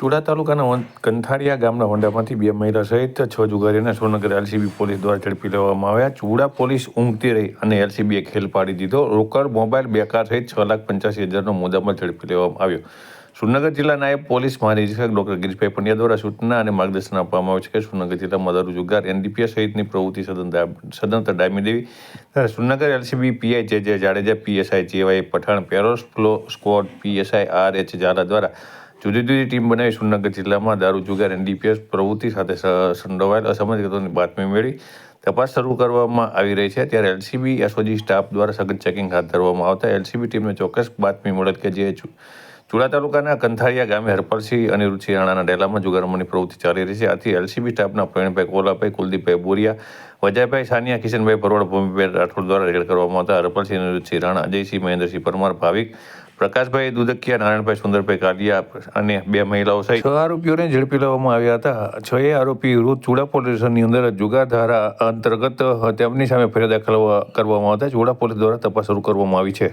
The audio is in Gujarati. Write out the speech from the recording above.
ચુડા તાલુકાના કંથાળિયા ગામના હોન્ડામાંથી બે મહિલા સહિત છ જુગારીને સુરનગર એલસીબી પોલીસ દ્વારા ઝડપી લેવામાં આવ્યા. ચુડા પોલીસ ઊંઘતી રહી અને એલસીબીએ ખેલ પાડી દીધો. રોકડ, મોબાઈલ, બે કાર સહિત છ લાખ પંચ્યાસી હજારનો મુદ્દામાં ઝડપી લેવામાં આવ્યો. સુરનગર જિલ્લા નાયબ પોલીસ મહાનિરીક્ષક ડોક્ટર ગિરીશભાઈ પંડ્યા દ્વારા સૂચના અને માર્ગદર્શન આપવામાં આવ્યું છે કે સુરનગર જિલ્લામાં દારૂ જુગાર, એનડીપીએસ સહિતની પ્રવૃત્તિ સદંતર સદંતર ડામી દેવી. ત્યારે Surnagar LCB PI J J Jadeja, PSI J Y Pathan parole furlough squad PSI R H Zala દ્વારા જુદી જુદી ટીમ બનાવી. સુરનગર જિલ્લામાં દારૂ જુગાર, એનડીપીએસ, પ્રવૃત્તિ સાથે સંડોવાયેલ અસંબંધિતોની બાતમી મેળવી. તપાસ શરૂ કરવામાં આવી રહી છે. ત્યારે એલસીબી, એસઓજી સ્ટાફ દ્વારા સઘન ચેકિંગ હાથ ધરવામાં આવતા એલસીબી ટીમને ચોક્કસ બાતમી મળેલ કે જે ચુડા તાલુકાના કંથારિયા ગામે હરપલસિંહ અનિરુદ્ધસિંહ રાણાના ડેલામાં જુગારમણની પ્રવૃત્તિ ચાલી રહી છે. આથી એલસીબી સ્ટાફના પ્રવીણભાઈ કોલાભાઈ, કુલદીપભાઈ બોરિયા, વજયભાઈ સાનિયા, કિશનભાઈ ભરવાડ ભૂમિભાઈ રાઠોડ દ્વારા રેડ કરવામાં આવતા. હરપલસિંહ અનિરુદ્ધસિંહ રાણા, અજયસિંહ, મહેન્દ્રસિંહ પરમાર, ભાવિક પ્રકાશભાઈ દુદકિયા નારાયણભાઈ સુંદરભાઈ કાલિયા અને બે મહિલાઓ સહિત છ આરોપીઓને ઝડપી લેવામાં આવ્યા હતા. છ એ આરોપી વિરુદ્ધ ચુડા પોલીસ સ્ટેશનની અંદર જુગાર ધારા અંતર્ગત તેમની સામે ફરિયાદ દાખલ કરવામાં આવતા. ચુડા પોલીસ દ્વારા તપાસ શરૂ કરવામાં આવી છે.